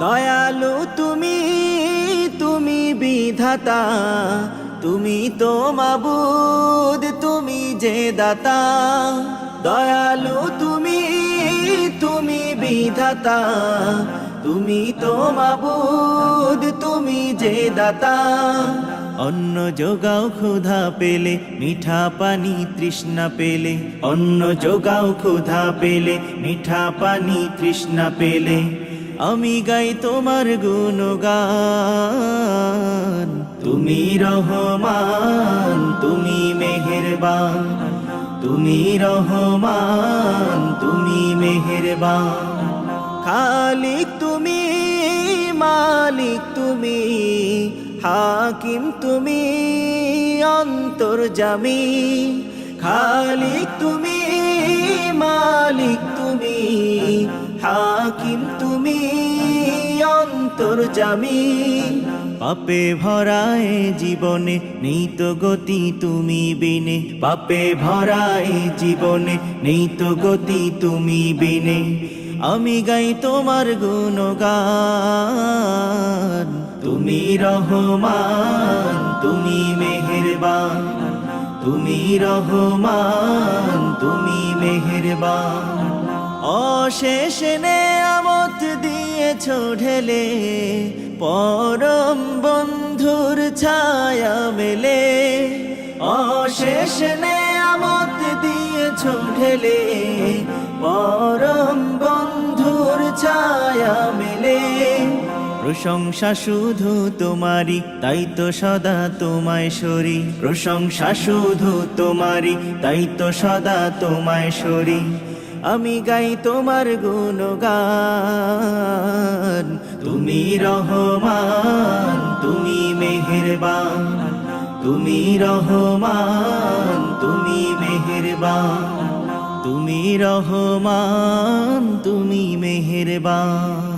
দয়ালু তুমি তুমি বিধাতা, তুমি তো মাবুদ, তুমি যে দাতা। দয়ালু তুমি তুমি বিধাতা, তুমি তো মাবুদ, তুমি যে দাতা। অন্ন যোগাও ক্ষুধা পেলে, মিঠা পানি তৃষ্ণা পেলে। অন্ন যোগাও ক্ষুধা পেলে, মিঠা পানি তৃষ্ণা পেলে। আমি গাই তোমার গুণগান। তুমি রহমান, তুমি মেহেরবান। তুমি রহমান, তুমি মেহেরবান। খালিক তুমি, মালিক তুমি, হাকিম তুমি, অন্তর্জামী। খালিক তুমি হাকিম তুমি অন্তর্জামী পাপে ভরায় জীবনে নেই তো গতি তুমি বিনে। পাপে ভরায় জীবনে নেই তো গতি তুমি বিনে। আমি গাই তোমার গুণগান, তুমি রহমান, তুমি মেহেরবান। তুমি রহমান, তুমি মেহেরবান। অশেষ নেয়ামত দিয়েছ ঢেলে, পরম বন্ধুর ছায়া মেলে। অশেষ নেয়ামত দিয়েছ ঢেলে, পরম বন্ধুর ছায়া মেলে। প্রশংসা শুধু তোমারি তাই তো সদা তোমায় সরি। প্রশংসা শুধু তোমারি তাই তো সদা তোমায় সরি। আমি গাই তোমার গুণগান। তুমি রহমান, তুমি মেহেরবান। তুমি রহমান, তুমি মেহেরবান। তুমি রহমান, তুমি মেহেরবান।